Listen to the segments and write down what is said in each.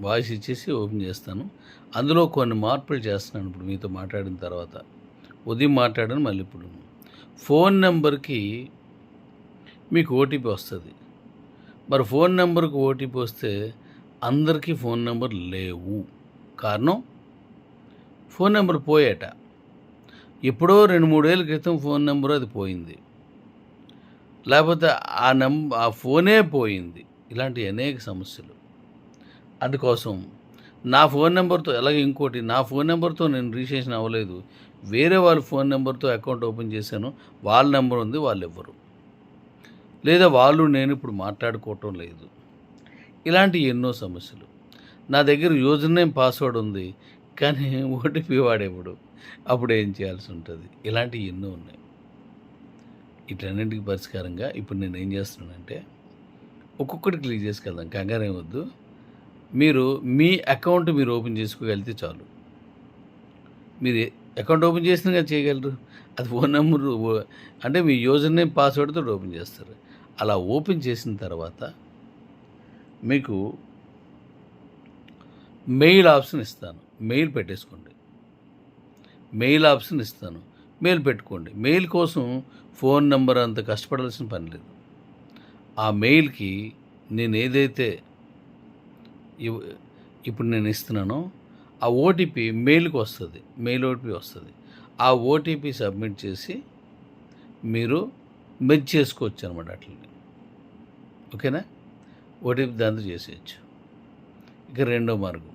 Voice ఇచ్చేసి open చేస్తాను. అందులో కొన్ని మార్పులు చేస్తున్నాను ఇప్పుడు మీతో మాట్లాడిన తర్వాత. ఉదయం మాట్లాడాను మళ్ళీ ఇప్పుడు. ఫోన్ నెంబర్కి మీకు ఓటీపీ వస్తుంది. మరి ఫోన్ నెంబర్కి ఓటీపీ వస్తే అందరికీ ఫోన్ నెంబర్ లేవు. కారణం? ఫోన్ నెంబర్ పోయేట. ఎప్పుడో రెండు మూడేళ్ళ క్రితం ఫోన్ నెంబర్ అది పోయింది. లేకపోతే ఆ నెంబర్ ఆ ఫోనే పోయింది. ఇలాంటి అనేక సమస్యలు. అందుకోసం నా ఫోన్ నెంబర్తో అలాగే ఇంకోటి నా ఫోన్ నెంబర్తో నేను రిజిస్ట్రేషన్ అవ్వలేదు. వేరే వాళ్ళ ఫోన్ నెంబర్తో అకౌంట్ ఓపెన్ చేశాను. వాళ్ళ నెంబర్ ఉంది వాళ్ళు ఎవ్వరు లేదా వాళ్ళు నేను ఇప్పుడు మాట్లాడుకోవటం లేదు. ఇలాంటి ఎన్నో సమస్యలు. నా దగ్గర యూజర్ నేమ్ పాస్వర్డ్ ఉంది కానీ ఓటీపీ వాడేప్పుడు అప్పుడు ఏం చేయాల్సి ఉంటుంది? ఇలాంటివి ఎన్నో ఉన్నాయి. వీటన్నింటికి పరిష్కారంగా ఇప్పుడు నేను ఏం చేస్తున్నానంటే ఒక్కొక్కటి క్లిక్ చేసుకెళ్దాం. కంగారేం వద్దు. మీరు మీ అకౌంట్ మీరు ఓపెన్ చేసుకోగలిగితే చాలు. మీరు అకౌంట్ ఓపెన్ చేసినాక చేయగలరు. అది ఫోన్ నెంబర్ అంటే మీ యూజర్ నేమ్ పాస్వర్డ్తో ఓపెన్ చేస్తారు. అలా ఓపెన్ చేసిన తర్వాత మీకు మెయిల్ ఆప్షన్ ఇస్తాను. మెయిల్ పెట్టేసుకోండి. మెయిల్ ఆప్షన్ ఇస్తాను. మెయిల్ పెట్టుకోండి. మెయిల్ కోసం ఫోన్ నెంబర్ అంత కష్టపడాల్సిన పని లేదు. ఆ మెయిల్కి నేను ఏదైతే ఇప్పుడు నేను ఇస్తున్నాను ఆ ఓటీపీ మెయిల్కి వస్తుంది మెయిల్ ఓటీపీ వస్తుంది. ఆ ఓటీపీ సబ్మిట్ చేసి మీరు మెచ్ చేసుకోవచ్చు అనమాట అట్లని. ఓకేనా? ఓటీపీ దాంతో చేసేయచ్చు. ఇక రెండో మార్గం.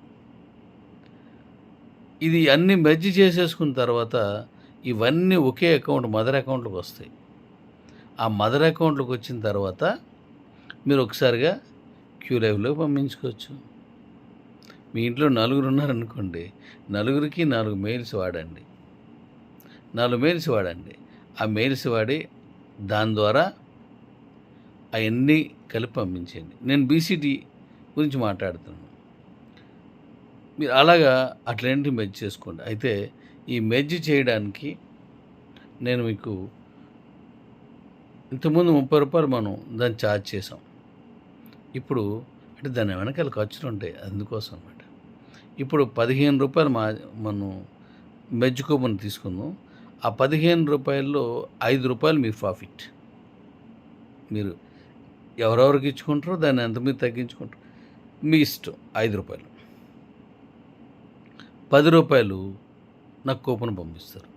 ఇది అన్ని మెర్జ్ చేసేసుకున్న తర్వాత ఇవన్నీ ఒకే అకౌంట్ మదర్ అకౌంట్లోకి వస్తాయి. ఆ మదర్ అకౌంట్లోకి వచ్చిన తర్వాత మీరు ఒకసారిగా క్యూ లైవ్లోకి పంపించుకోవచ్చు. మీ ఇంట్లో నలుగురు ఉన్నారనుకోండి నలుగురికి నాలుగు మెయిల్స్ వాడండి. నాలుగు మెయిల్స్ వాడండి. ఆ మెయిల్స్ వాడి దాని ద్వారా అవన్నీ కలిపి పంపించండి నేను బీసీటీ గురించి మాట్లాడుతున్నాను. మీరు అలాగా అట్లాంటి మెజ్ చేసుకోండి. అయితే ఈ మెజ్ చేయడానికి నేను మీకు ఇంతకుముందు ముప్పై రూపాయలు మనం దాన్ని ఛార్జ్ చేసాం ఇప్పుడు అంటే దాని వెనకాల ఖర్చులు ఉంటాయి. అందుకోసం ఇప్పుడు పదిహేను రూపాయలు మా మనం మెజ్ కూపన్ తీసుకుందాం. ఆ పదిహేను రూపాయల్లో ఐదు రూపాయలు మీ ప్రాఫిట్. మీరు ఎవరెవరికి ఇచ్చుకుంటారో దాన్ని ఎంత మీరు తగ్గించుకుంటారు మీ ఇష్టం ఐదు రూపాయలు. పది రూపాయలు నాకు కూపన్ పంపిస్తారు.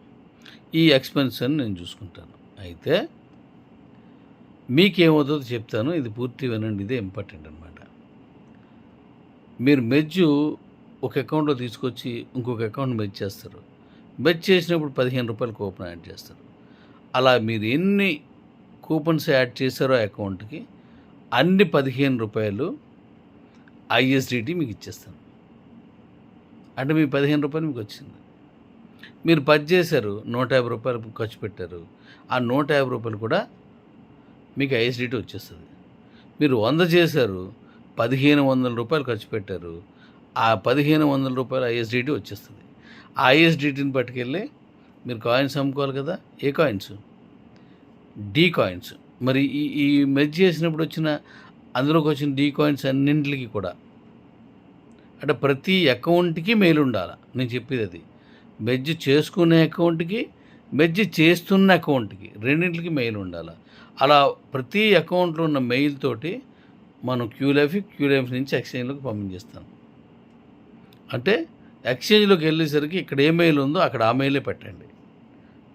ఈ ఎక్స్పెన్స్ అని నేను చూసుకుంటాను. అయితే మీకేమవుతుందో చెప్తాను. ఇది పూర్తి వినండి. ఇదే ఇంపార్టెంట్ అనమాట మీరు మెజ్జు ఒక అకౌంట్లో తీసుకొచ్చి ఇంకొక అకౌంట్ మెచ్ చేస్తారు. మెచ్ చేసినప్పుడు పదిహేను రూపాయలు కూపన్ యాడ్ చేస్తారు. అలా మీరు ఎన్ని కూపన్స్ యాడ్ చేశారో అకౌంట్కి అన్ని పదిహేను రూపాయలు ఐఎస్డిటి మీకు ఇచ్చేస్తాను అంటే మీ పదిహేను రూపాయలు మీకు వచ్చింది. మీరు పది చేశారు నూట యాభై రూపాయలు ఖర్చు పెట్టారు. ఆ నూట యాభై రూపాయలు కూడా మీకు ఐఎస్డిటీ వచ్చేస్తుంది. మీరు వంద చేశారు పదిహేను వందల రూపాయలు ఖర్చు పెట్టారు. ఆ పదిహేను వందల రూపాయలు ఐఎస్డిటీ వచ్చేస్తుంది. ఆ ఐఎస్డిటీని పట్టుకెళ్ళి మీరు కాయిన్స్ అమ్ముకోవాలి కదా? ఏ కాయిన్స్ డీ కాయిన్స్ మరి ఈ ఈ మెర్జ్ చేసినప్పుడు వచ్చిన అందులోకి వచ్చిన డీ కాయిన్స్ అన్నింటికి కూడా అంటే ప్రతి అకౌంట్కి మెయిల్ ఉండాలి? నేను చెప్పేది అది. మెర్జ్ చేసుకునే అకౌంట్కి మెర్జ్ చేస్తున్న అకౌంట్కి రెండింటికి మెయిల్ ఉండాలి? అలా ప్రతి అకౌంట్లో ఉన్న మెయిల్ తోటి మనం క్యూలైఫ్ క్యూలైఫ్ నుంచి ఎక్స్చేంజ్లోకి పంపించేస్తాను అంటే ఎక్స్చేంజ్లోకి వెళ్ళేసరికి ఇక్కడ ఏ మెయిల్ ఉందో అక్కడ ఆ మెయిలే పెట్టండి.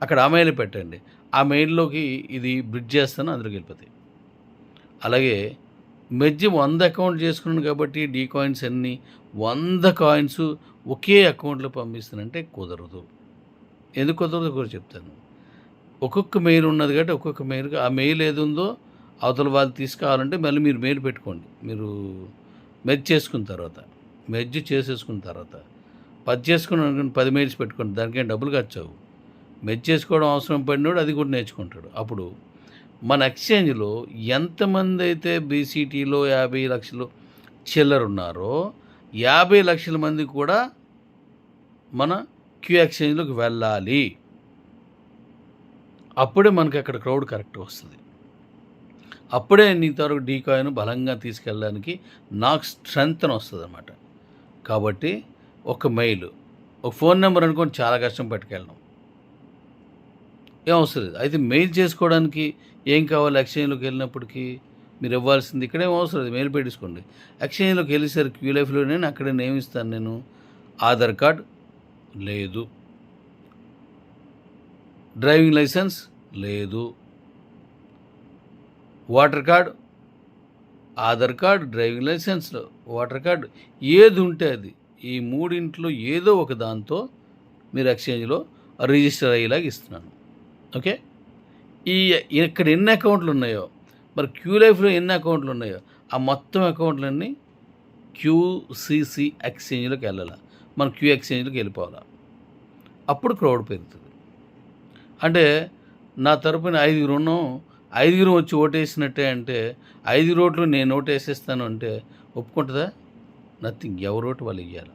అక్కడ ఆ మెయిలే పెట్టండి. ఆ మెయిల్లోకి ఇది బ్రిడ్జ్ చేస్తాను అందులోకి వెళ్ళిపోతాయి. అలాగే మెజ్జి వంద అకౌంట్ చేసుకున్నాను కాబట్టి డీ కాయిన్స్ అన్నీ వంద కాయిన్స్ ఒకే అకౌంట్లో పంపిస్తానంటే కుదరదు. ఎందుకు కుదరదు కూడా చెప్తాను. ఒక్కొక్క మెయిల్ ఉన్నది కాబట్టి ఒక్కొక్క మెయిల్ ఆ మెయిల్ ఏది ఉందో అవతల వాళ్ళు తీసుకోవాలంటే మళ్ళీ మీరు మెయిల్ పెట్టుకోండి. మీరు మెచ్ చేసుకున్న తర్వాత. మెర్జ్ చేసేసుకున్న తర్వాత పది చేసుకుని అనుకుని పది మెయిల్స్ పెట్టుకుని దానికేం డబ్బులు ఖర్చు మెర్జ్ చేసుకోవడం అవసరం పడినోడు అది కూడా నేర్చుకుంటాడు. అప్పుడు మన ఎక్స్చేంజ్లో ఎంతమంది అయితే బీసీటీలో యాభై లక్షలు చిల్లర ఉన్నారో యాభై లక్షల మంది కూడా మన క్యూ ఎక్స్చేంజ్లోకి వెళ్ళాలి. అప్పుడే మనకి అక్కడ క్రౌడ్ కరెక్ట్ వస్తుంది. అప్పుడే నీ తరకు డీ కాయిన్ బలంగా తీసుకెళ్ళడానికి నాకు స్ట్రెంగ్త్ వస్తుంది అనమాట కాబట్టి ఒక మెయిల్. ఒక ఫోన్ నెంబర్ అనుకోండి చాలా కష్టం పట్టుకెళ్ళడం. ఏం అవసరం లేదు అయితే మెయిల్ చేసుకోవడానికి ఏం కావాలి? ఎక్స్చేంజ్లోకి వెళ్ళినప్పటికీ మీరు ఇవ్వాల్సింది ఇక్కడేం అవసరం లేదు మెయిల్ పెట్టించుకోండి ఎక్స్చేంజ్లోకి వెళ్ళేసరికి క్యూ లైఫ్లో నేను అక్కడే నియమిస్తాను నేను. ఆధార్ కార్డ్ లేదు. డ్రైవింగ్ లైసెన్స్ లేదు. Voter card Aadhaar card driving లైసెన్స్లో voter card. ఏది ఉంటే అది. ఈ మూడింట్లో ఏదో ఒక దాంతో మీరు ఎక్స్చేంజ్లో రిజిస్టర్ అయ్యేలాగా ఇస్తున్నాను. ఓకే? ఈ ఇక్కడ ఎన్ని అకౌంట్లు ఉన్నాయో మరి క్యూ లైఫ్లో ఎన్ని అకౌంట్లు ఉన్నాయో ఆ మొత్తం అకౌంట్లన్నీ క్యూసీసీ ఎక్స్చేంజ్లోకి వెళ్ళాలి? మనం క్యూ ఎక్స్చేంజ్లోకి వెళ్ళిపోవాలి? అప్పుడు క్రౌడ్ పెరుగుతుంది. అంటే నా తరపున ఐదుగురు ఉన్నాం. ఐదుగురు వచ్చి ఓటేసినట్టే అంటే ఐదు ఓట్లు నేను ఓటేసేస్తాను అంటే ఒప్పుకుంటుందా? నథింగ్ ఎవరు వాళ్ళు ఇవ్వాలి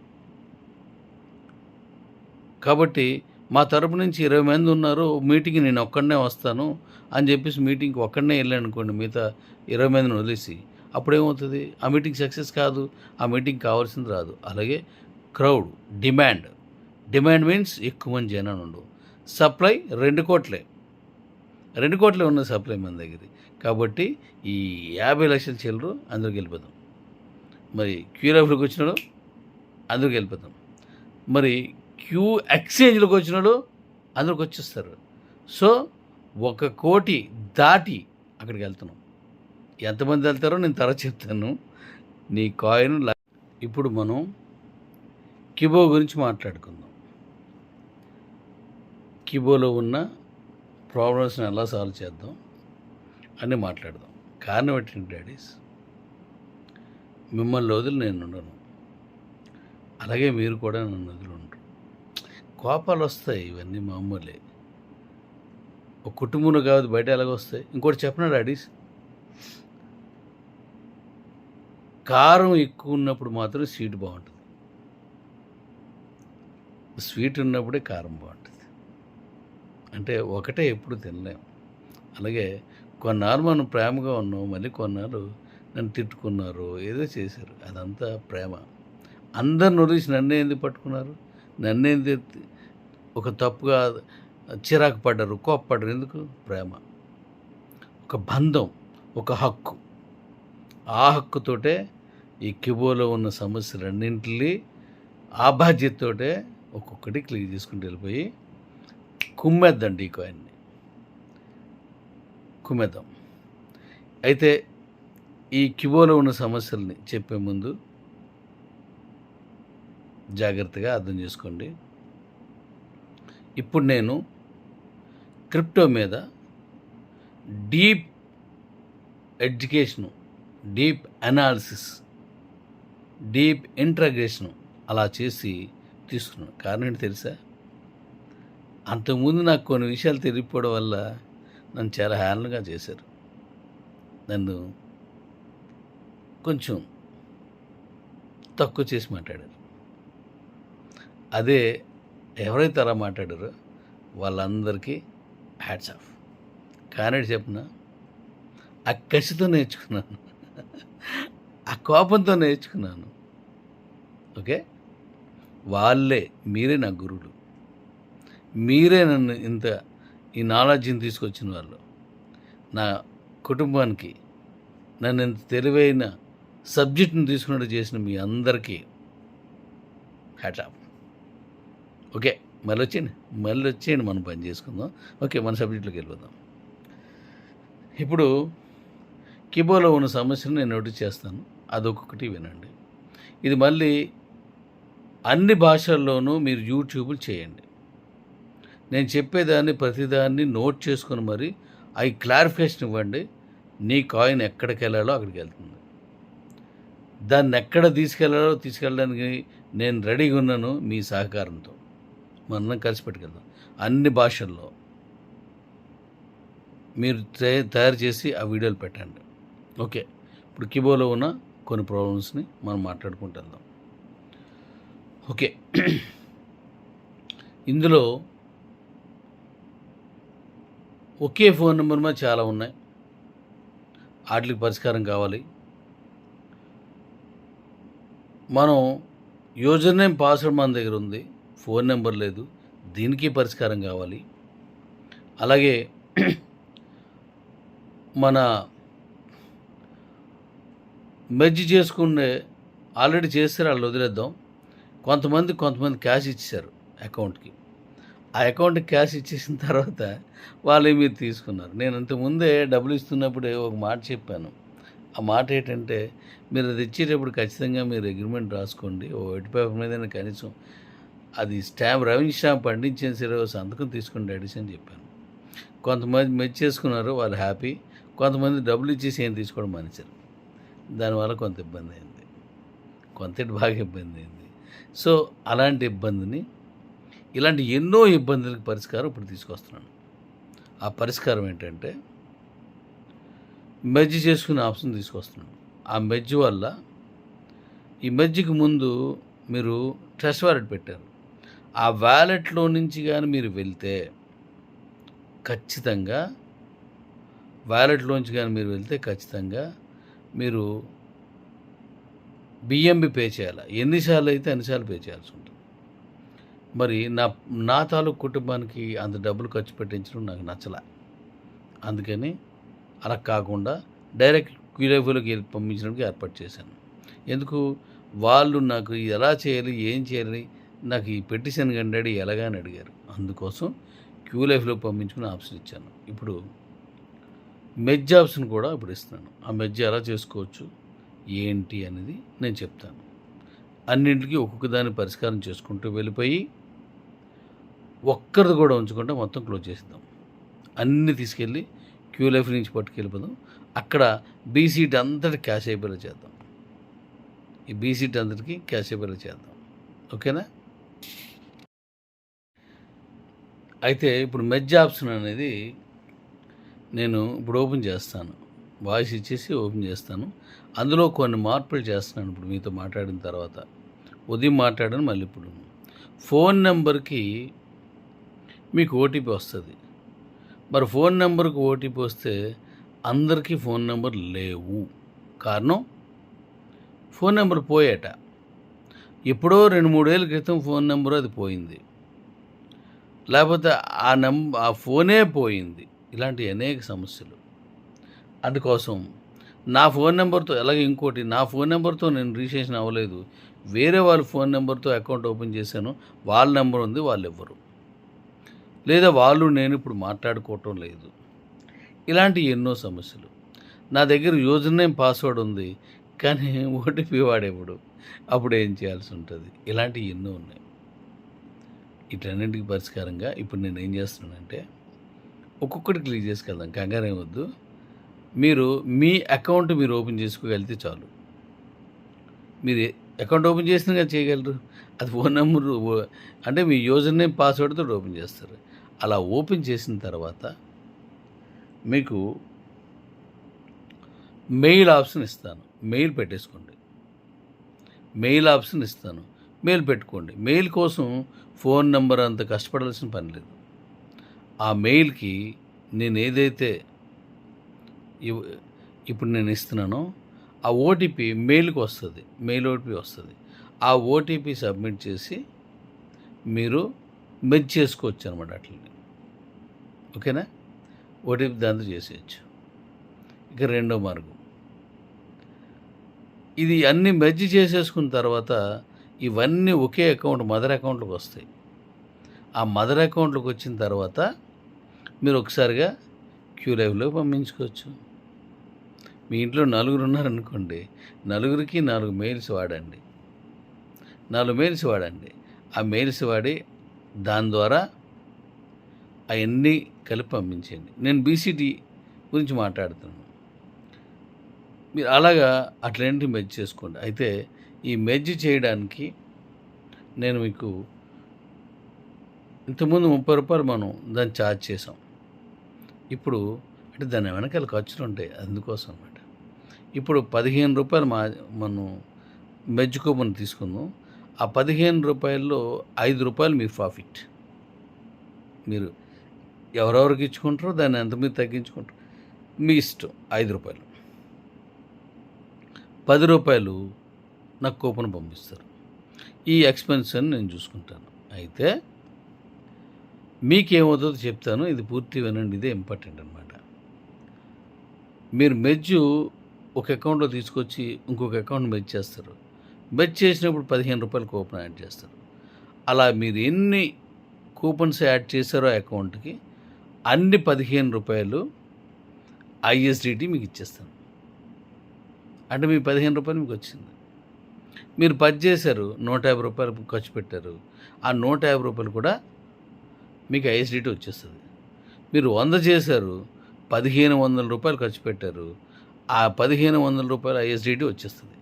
కాబట్టి మా తరపు నుంచి ఇరవై మంది ఉన్నారు మీటింగ్ నేను ఒక్కడనే వస్తాను అని చెప్పేసి మీటింగ్కి ఒక్కడనే వెళ్ళాను అనుకోండి మిగతా ఇరవై మందిని వదిలేసి. అప్పుడేమవుతుంది? ఆ మీటింగ్ సక్సెస్ కాదు ఆ మీటింగ్ కావాల్సింది రాదు. అలాగే క్రౌడ్ డిమాండ్. డిమాండ్ మీన్స్ ఎక్కువ మంది జనాలు ఉండవు. సప్లై రెండు కోట్లే. రెండు కోట్లే ఉన్న సప్లై మన దగ్గర. కాబట్టి ఈ యాభై లక్షల చిల్లరు అందరికి వెళ్ళిపోదాం. మరి క్యూరాఫ్లోకి వచ్చినాడు అందరికి వెళ్ళిపోతాం. మరి క్యూ ఎక్స్చేంజ్లోకి వచ్చినాడు అందరికి వచ్చేస్తారు. సో ఒక కోటి దాటి అక్కడికి వెళ్తున్నాం. ఎంతమంది వెళ్తారో నేను తర్వాత చెప్తాను. నీ కాయిన్ ల- ఇప్పుడు మనం కిబో గురించి మాట్లాడుకుందాం. కిబోలో ఉన్న ప్రాబ్లమ్స్ని ఎలా సాల్వ్ చేద్దాం అని మాట్లాడదాం. కారణం ఏంటంటే డాడీస్? మిమ్మల్ని వదిలి నేను ఉండను. అలాగే మీరు కూడా నన్ను వదిలి ఉండరు. కోపాలు వస్తాయి ఇవన్నీ మామూలే. ఒక కుటుంబంలో కాదు బయట ఎలాగ వస్తాయి. ఇంకోటి చెప్పనా డాడీస్ కారం ఎక్కువ ఉన్నప్పుడు మాత్రం స్వీట్ బాగుంటుంది. స్వీట్ ఉన్నప్పుడే కారం బాగుంటుంది. అంటే ఒకటే ఎప్పుడు తినలేం. అలాగే కొన్నాళ్ళు మనం ప్రేమగా ఉన్నాం మళ్ళీ కొన్నాళ్ళు నన్ను తిట్టుకున్నారు ఏదో చేశారు. అదంతా ప్రేమ. అందరిని నొరిసి నన్నే ఎందుకు పట్టుకున్నారు? నన్నే ఎందుకు ఒక తప్పుగా చిరాకు పడ్డారు కోప్పడ్డారు ఎందుకు? ప్రేమ. ఒక బంధం ఒక హక్కు. ఆ హక్కుతోటే ఈ కిబోలో ఉన్న సమస్యలన్నింటినీ ఆ బాధ్యతతోటే ఒక్కొక్కటి క్లియర్ చేసుకుంటూ వెళ్ళిపోయి కుమ్మేద్దండి ఈ కాయిన్ని. కుమ్మేద్దాం. అయితే ఈ క్యూలో ఉన్న సమస్యల్ని చెప్పే ముందు జాగ్రత్తగా అర్థం చేసుకోండి. ఇప్పుడు నేను క్రిప్టో మీద deep education deep analysis deep integration అలా చేసి తీసుకున్నాను. కారణం ఏంటి తెలుసా? అంతకుముందు నాకు కొన్ని విషయాలు తెలియకపోవడం వల్ల నన్ను చాలా హ్యాండ్గా చేశారు. నన్ను కొంచెం తక్కువ చేసి మాట్లాడారు. అదే ఎవరైతే అలా మాట్లాడారో వాళ్ళందరికీ హ్యాట్స్ ఆఫ్ కానీ చెప్పిన ఆ కసితో నేర్చుకున్నాను. ఆ కోపంతో నేర్చుకున్నాను. ఓకే? వాళ్ళే మీరే నా గురువులు. మీరే నన్ను ఇంత ఈ నాలెడ్జ్ని తీసుకొచ్చిన వాళ్ళు. నా కుటుంబానికి నన్ను ఇంత తెలివైన సబ్జెక్ట్ని తీసుకున్నట్టు చేసిన మీ అందరికీ హ్యాటాప్ ఓకే మళ్ళీ వచ్చేయండి మళ్ళీ వచ్చేయండి మనం పని చేసుకుందాం. ఓకే మన సబ్జెక్ట్లోకి వెళ్ళిపోదాం. ఇప్పుడు కిబోలో ఉన్న సమస్యను నేను నోటీస్ చేస్తాను. అదొకటి వినండి. ఇది మళ్ళీ అన్ని భాషల్లోనూ మీరు యూట్యూబ్లు చేయండి. నేను చెప్పేదాన్ని ప్రతిదాన్ని నోట్ చేసుకుని మరి అవి క్లారిఫికేషన్ ఇవ్వండి. నీ కాయిన్ ఎక్కడికి వెళ్ళాలో అక్కడికి వెళ్తుంది. దాన్ని ఎక్కడ తీసుకెళ్ళాలో తీసుకెళ్ళడానికి నేను రెడీగా ఉన్నాను మీ సహకారంతో. మనం కలిసి పెట్టుకెళ్దాం. అన్ని భాషల్లో. మీరు తయారు చేసి ఆ వీడియోలు పెట్టండి. ఓకే. ఇప్పుడు కిబోలో ఉన్న కొన్ని ప్రాబ్లమ్స్ని మనం మాట్లాడుకుంటూ వెళ్దాం. ఓకే. ఇందులో ఒకే ఫోన్ నెంబర్ మీద చాలా ఉన్నాయి. వాటికి పరిష్కారం కావాలి. మనం యూజర్ నేమ్ పాస్వర్డ్ మన దగ్గర ఉంది. ఫోన్ నెంబర్ లేదు. దీనికి పరిష్కారం కావాలి. అలాగే మన మెర్జ్ చేసుకునే ఆల్రెడీ చేస్తారు వాళ్ళు వదిలేద్దాం. కొంతమంది కొంతమంది క్యాష్ ఇచ్చారు అకౌంట్కి. ఆ అకౌంట్కి క్యాష్ ఇచ్చేసిన తర్వాత వాళ్ళు మీరు తీసుకున్నారు. నేను అంతకుముందే ముందే డబ్బులు ఇస్తున్నప్పుడే ఒక మాట చెప్పాను. ఆ మాట ఏంటంటే మీరు అది ఇచ్చేటప్పుడు ఖచ్చితంగా మీరు అగ్రిమెంట్ రాసుకోండి. ఓ వైట్ పేపర్ మీద కనీసం అది స్టాంప్ రెవెన్యూ స్టాంప్ పండించిన సరే సంతకం తీసుకుని అడిసి అని చెప్పాను. కొంతమంది మెచ్చేసుకున్నారు వాళ్ళు హ్యాపీ. కొంతమంది డబ్బులు ఇచ్చేసి ఏం తీసుకోవడం మానేశారు. దానివల్ల కొంత ఇబ్బంది అయింది. కొంత బాగా ఇబ్బంది అయింది. సో అలాంటి ఇబ్బందిని ఇలాంటి ఎన్నో ఇబ్బందులకు పరిష్కారం ఇప్పుడు తీసుకొస్తున్నాను. ఆ పరిష్కారం ఏంటంటే మెర్జ్ చేసుకునే ఆప్షన్ తీసుకొస్తున్నాం. ఆ మెర్జ్ వల్ల ఈ మెర్జ్కి ముందు మీరు ట్రస్ట్ వాలెట్ పెట్టారు. ఆ వ్యాలెట్లో నుంచి కానీ మీరు వెళ్తే ఖచ్చితంగా వ్యాలెట్లోంచి కానీ మీరు వెళ్తే ఖచ్చితంగా మీరు బిఎంబి పే చేయాలి? ఎన్నిసార్లు అయితే అన్నిసార్లు పే చేయాల్సి ఉంటుంది. మరి నా నా తాలూకు కుటుంబానికి అంత డబ్బులు ఖర్చు పెట్టించడం నాకు నచ్చలే. అందుకని అలా కాకుండా డైరెక్ట్ క్యూరేఫోలోకి పంపించడానికి ఏర్పాటు చేశాను. ఎందుకు? వాళ్ళు నాకు ఎలా చేయాలి ఏం చేయాలి నాకు ఈ పెటిషన్ కండాడి ఎలాగా అని అడిగారు. అందుకోసం క్యూ లైఫ్లో పంపించుకుని ఆప్షన్ ఇచ్చాను. ఇప్పుడు మెజ్ ఆప్షన్ కూడా ఇప్పుడు ఇస్తున్నాను. ఆ మెజ్ ఎలా చేసుకోవచ్చు ఏంటి అనేది నేను చెప్తాను. అన్నింటికి ఒక్కొక్క దాన్ని పరిష్కారం చేసుకుంటూ వెళ్ళిపోయి ఒక్కరిది కూడా ఉంచకుండా మొత్తం క్లోజ్ చేసిద్దాం. అన్నీ తీసుకెళ్ళి క్యూ లైఫ్ నుంచి పట్టుకెళ్ళిపోదాం. అక్కడ బీసీట్ అంతటి క్యాష్ అయిపోయేలా చేద్దాం. ఈ బీ సీట్ క్యాష్ అయిపోయేలా చేద్దాం. ఓకేనా? అయితే ఇప్పుడు మెజ్ ఆప్షన్ అనేది నేను ఇప్పుడు ఓపెన్ చేస్తాను. వాయిస్ ఇచ్చేసి ఓపెన్ చేస్తాను. అందులో కొన్ని మార్పులు చేస్తున్నాను ఇప్పుడు మీతో మాట్లాడిన తర్వాత. ఉదయం మాట్లాడాను మళ్ళీ ఇప్పుడు. ఫోన్ నెంబర్కి మీకు ఓటీపీ వస్తుంది. మరి ఫోన్ నెంబర్కి ఓటీపీ వస్తే అందరికీ ఫోన్ నెంబర్ లేవు. కారణం? ఫోన్ నెంబర్ పోయేట. ఎప్పుడో రెండు మూడేళ్ళ క్రితం ఫోన్ నెంబర్ అది పోయింది. లేకపోతే ఆ నెంబర్ ఆ ఫోనే పోయింది. ఇలాంటి అనేక సమస్యలు. అందుకోసం నా ఫోన్ నెంబర్తో అలాగే ఇంకోటి నా ఫోన్ నెంబర్తో నేను రీచేషన్ అవ్వలేదు. వేరే వాళ్ళ ఫోన్ నెంబర్తో అకౌంట్ ఓపెన్ చేశాను. వాళ్ళ నెంబర్ ఉంది వాళ్ళు ఎవ్వరు లేదా వాళ్ళు నేను ఇప్పుడు మాట్లాడుకోవటం లేదు. ఇలాంటి ఎన్నో సమస్యలు. నా దగ్గర యూజర్ నేమ్ పాస్వర్డ్ ఉంది కానీ ఓటీపీ వాడేప్పుడు అప్పుడు ఏం చేయాల్సి ఉంటుంది? ఇలాంటివి ఎన్నో ఉన్నాయి. వీటన్నింటికి పరిష్కారంగా ఇప్పుడు నేను ఏం చేస్తున్నానంటే ఒక్కొక్కటి క్లిక్ చేసుకెళ్దాం. కంగారేం వద్దు. మీరు మీ అకౌంట్ మీరు ఓపెన్ చేసుకోగలిగితే చాలు. మీరు అకౌంట్ ఓపెన్ చేసినగా చేయగలరు? అది ఫోన్ నెంబర్ అంటే మీ యూజర్ నేమ్ పాస్వర్డ్తో ఓపెన్ చేస్తారు. అలా ఓపెన్ చేసిన తర్వాత మీకు మెయిల్ ఆప్షన్ ఇస్తాను. మెయిల్ పెట్టేసుకోండి. మెయిల్ ఆప్షన్ ఇస్తాను. మెయిల్ పెట్టుకోండి. మెయిల్ కోసం ఫోన్ నెంబర్ అంత కష్టపడాల్సిన పని లేదు. ఆ మెయిల్కి నేను ఏదైతే ఇప్పుడు నేను ఇస్తున్నానో ఆ ఓటీపీ మెయిల్కి వస్తుంది. మెయిల్ ఓటీపీ వస్తుంది. ఆ ఓటీపీ సబ్మిట్ చేసి మీరు మెచ్ చేసుకోవచ్చు అనమాట అట్లని. ఓకేనా? ఓటీపీ దాంతో చేసేయచ్చు. ఇక రెండో మార్గం. ఇది అన్ని మెర్జ్ చేసేసుకున్న తర్వాత ఇవన్నీ ఒకే అకౌంట్ మదర్ అకౌంట్లోకి వస్తాయి. ఆ మదర్ అకౌంట్లోకి వచ్చిన తర్వాత మీరు ఒకసారిగా క్యూ లైవ్లో పంపించుకోవచ్చు. మీ ఇంట్లో నలుగురు ఉన్నారనుకోండి నలుగురికి నాలుగు మెయిల్స్ వాడండి. నాలుగు మెయిల్స్ వాడండి. ఆ మెయిల్స్ వాడి దాని ద్వారా అవన్నీ కలిపి పంపించండి నేను బీసీటీ గురించి మాట్లాడుతున్నాను. మీరు అలాగా అట్లాంటి మెజ్ చేసుకోండి. అయితే ఈ మెజ్ చేయడానికి నేను మీకు ఇంతకుముందు ముప్పై రూపాయలు మనం దాన్ని ఛార్జ్ చేసాం ఇప్పుడు అంటే దాని వెనకాల ఖర్చులు ఉంటాయి. అందుకోసం అన్నమాట. ఇప్పుడు పదిహేను రూపాయలు మా మనం మెజ్ కూపన్ తీసుకుందాం. ఆ పదిహేను రూపాయల్లో ఐదు రూపాయలు మీ ప్రాఫిట్. మీరు ఎవరెవరికి ఇచ్చుకుంటారో దాన్ని ఎంత మీరు తగ్గించుకుంటారు మీ ఇష్టం ఐదు రూపాయలు. పది రూపాయలు నాకు కూపన్ పంపిస్తారు. ఈ ఎక్స్పెన్స్ అని నేను చూసుకుంటాను. అయితే మీకేమవుతుందో చెప్తాను. ఇది పూర్తి వినండి. ఇదే ఇంపార్టెంట్ అనమాట మీరు మెజ్జు ఒక అకౌంట్లో తీసుకొచ్చి ఇంకొక అకౌంట్ మెజ్ చేస్తారు. బెట్ చేసినప్పుడు పదిహేను రూపాయలు కూపన్ యాడ్ చేస్తారు. అలా మీరు ఎన్ని కూపన్స్ యాడ్ చేశారో అకౌంట్కి అన్ని పదిహేను రూపాయలు ఐఎస్డిటి మీకు ఇచ్చేస్తాను అంటే మీ పదిహేను రూపాయలు మీకు వచ్చింది. మీరు పది చేశారు నూట యాభై రూపాయలు ఖర్చు పెట్టారు. ఆ నూట యాభై రూపాయలు కూడా మీకు ఐఎస్డిటీ వచ్చేస్తుంది. మీరు వంద చేశారు పదిహేను వందల రూపాయలు ఖర్చు పెట్టారు. ఆ పదిహేను వందల రూపాయలు ఐఎస్డిటీ వచ్చేస్తుంది.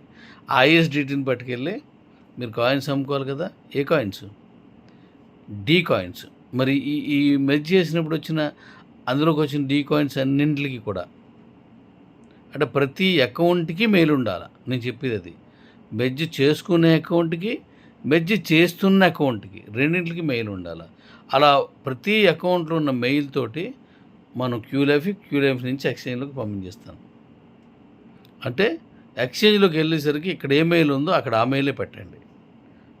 ఐఎస్డిటీని పట్టుకెళ్ళి మీరు కాయిన్స్ అమ్ముకోవాలి కదా ఏ కాయిన్స్ డీ కాయిన్స్ మరి ఈ ఈ మెర్జ్ చేసినప్పుడు వచ్చిన అందులోకి వచ్చిన డీ కాయిన్స్ అన్నింటికి కూడా అంటే ప్రతి అకౌంట్కి మెయిల్ ఉండాలి. నేను చెప్పేది అది. మెర్జ్ చేసుకునే అకౌంట్కి మెర్జ్ చేస్తున్న అకౌంట్కి రెండింటికి మెయిల్ ఉండాలి. అలా ప్రతి అకౌంట్లో ఉన్న మెయిల్ తోటి మనం క్యూలైఫ్ క్యూలైఫ్ నుంచి ఎక్స్చేంజ్లోకి పంపించేస్తాం. అంటే ఎక్స్చేంజ్లోకి వెళ్ళేసరికి ఇక్కడ ఏ మెయిల్ ఉందో అక్కడ ఆ మెయిలే పెట్టండి.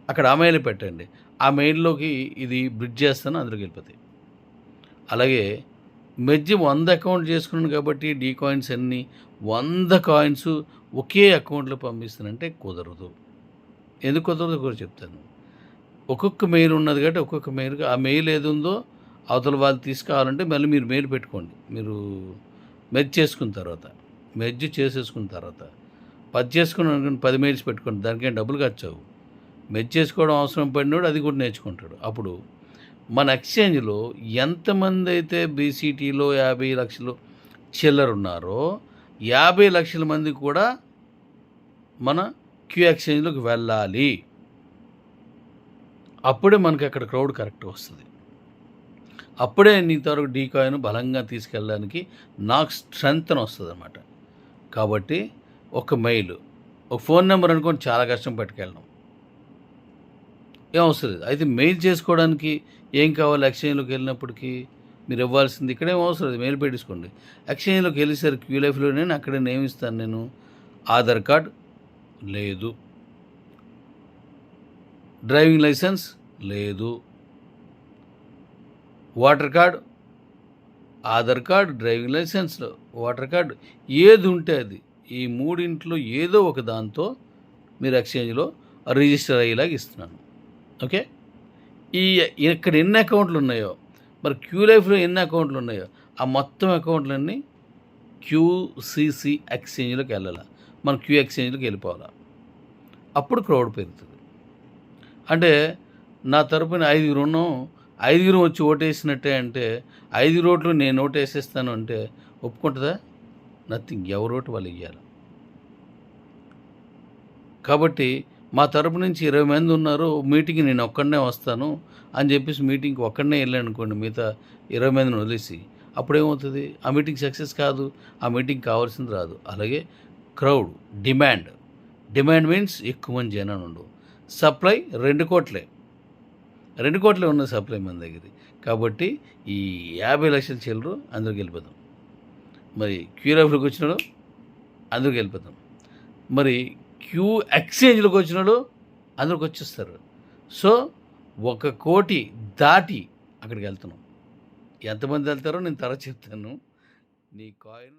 అక్కడ ఆ మెయిలే పెట్టండి. ఆ మెయిల్లోకి ఇది బ్రిడ్జ్ చేస్తాను అందులోకి వెళ్ళిపోతాయి. అలాగే మెజ్జి వంద అకౌంట్ చేసుకున్నాను కాబట్టి డీ కాయిన్స్ అన్నీ వంద కాయిన్స్ ఒకే అకౌంట్లో పంపిస్తానంటే కుదరదు. ఎందుకు కుదరదు? కూడా చెప్తాను. ఒక్కొక్క మెయిల్ ఉన్నది కాబట్టి ఒక్కొక్క మెయిల్కి ఆ మెయిల్ ఏది ఉందో అవతల వాళ్ళు తీసుకోవాలంటే మళ్ళీ మీరు మెయిల్ పెట్టుకోండి. మీరు మెర్జ్ చేసుకున్న తర్వాత మెర్జ్ చేసేసుకున్న తర్వాత. పది చేసుకుని అనుకుని పది మెయిల్స్ పెట్టుకోండి దానికేం డబ్బులు ఖర్చవు. మెర్జ్ చేసుకోవడం అవసరం పడినోడు అది కూడా నేర్చుకుంటాడు. అప్పుడు మన ఎక్స్చేంజ్లో ఎంతమంది అయితే బీసీటీలో యాభై లక్షలు చిల్లర ఉన్నారో యాభై లక్షల మంది కూడా మన క్యూ ఎక్స్చేంజ్లోకి వెళ్ళాలి. అప్పుడే మనకి అక్కడ క్రౌడ్ కరెక్ట్ వస్తుంది. అప్పుడే నీ తరకు డీకాయిన్ బలంగా తీసుకెళ్ళడానికి నాకు స్ట్రెంగ్త్ వస్తుంది అనమాట కాబట్టి ఒక మెయిల్ ఒక ఫోన్ నెంబర్ అనుకోండి చాలా కష్టం పట్టుకెళ్ళడం. ఏం అవసరం లేదు అయితే మెయిల్ చేసుకోవడానికి ఏం కావాలి? ఎక్స్చేంజ్లోకి వెళ్ళినప్పటికీ మీరు ఇవ్వాల్సింది ఇక్కడేం అవసరం లేదు. మెయిల్ పెట్టించుకోండి ఎక్స్చేంజ్లోకి వెళ్ళేసరికి క్యూ లైఫ్లో నేను అక్కడే నియమిస్తాను నేను. ఆధార్ కార్డ్ లేదు. డ్రైవింగ్ లైసెన్స్ లేదు. Voter card Aadhaar card driving licence voter card ఏది ఉంటే అది. ఈ మూడింట్లో ఏదో ఒక దాంతో మీరు ఎక్స్చేంజ్లో రిజిస్టర్ అయ్యేలాగా ఇస్తున్నాను. ఓకే? ఈ ఇక్కడ ఎన్ని అకౌంట్లు ఉన్నాయో మరి క్యూ లైఫ్లో ఎన్ని అకౌంట్లు ఉన్నాయో ఆ మొత్తం అకౌంట్లన్నీ క్యూసీసీ ఎక్స్చేంజ్లోకి వెళ్ళాలి? మన క్యూ ఎక్స్చేంజ్లోకి వెళ్ళిపోవాలి? అప్పుడు క్రౌడ్ పెరుగుతుంది. అంటే నా తరపున ఐదుగురు ఉన్నాం ఐదుగురు వచ్చి ఓటేసినట్టే అంటే ఐదుగురు ఓట్లు నేను ఓటేసేస్తాను అంటే ఒప్పుకుంటుందా? నథింగ్ ఎవరు వాళ్ళు ఇవ్వాలి కాబట్టి మా తరపు నుంచి ఇరవై మంది ఉన్నారు మీటింగ్కి నేను ఒక్కడనే వస్తాను అని చెప్పేసి మీటింగ్కి ఒక్కడనే వెళ్ళాను అనుకోండి మిగతా ఇరవై మందిని వదిలేసి. అప్పుడేమవుతుంది? ఆ మీటింగ్ సక్సెస్ కాదు ఆ మీటింగ్ కావాల్సింది రాదు. అలాగే క్రౌడ్ డిమాండ్. డిమాండ్ మీన్స్ ఎక్కువ మంది జనాలు ఉండవు. సప్లై రెండు కోట్లే. రెండు కోట్లే ఉన్న సప్లై మన దగ్గర. కాబట్టి ఈ యాభై లక్షల చిల్లరు అందరికి వెళ్ళిపోతాం మరి క్యూరాఫ్లోకి వచ్చినాడు అందులోకి వెళ్ళిపోతాం. మరి క్యూ ఎక్స్చేంజ్లోకి వచ్చినాడు అందులోకి వచ్చేస్తారు. సో ఒక కోటి దాటి అక్కడికి వెళ్తున్నాం. ఎంతమంది వెళ్తారో నేను తర్వాత చెప్తాను. నీ కాయిన్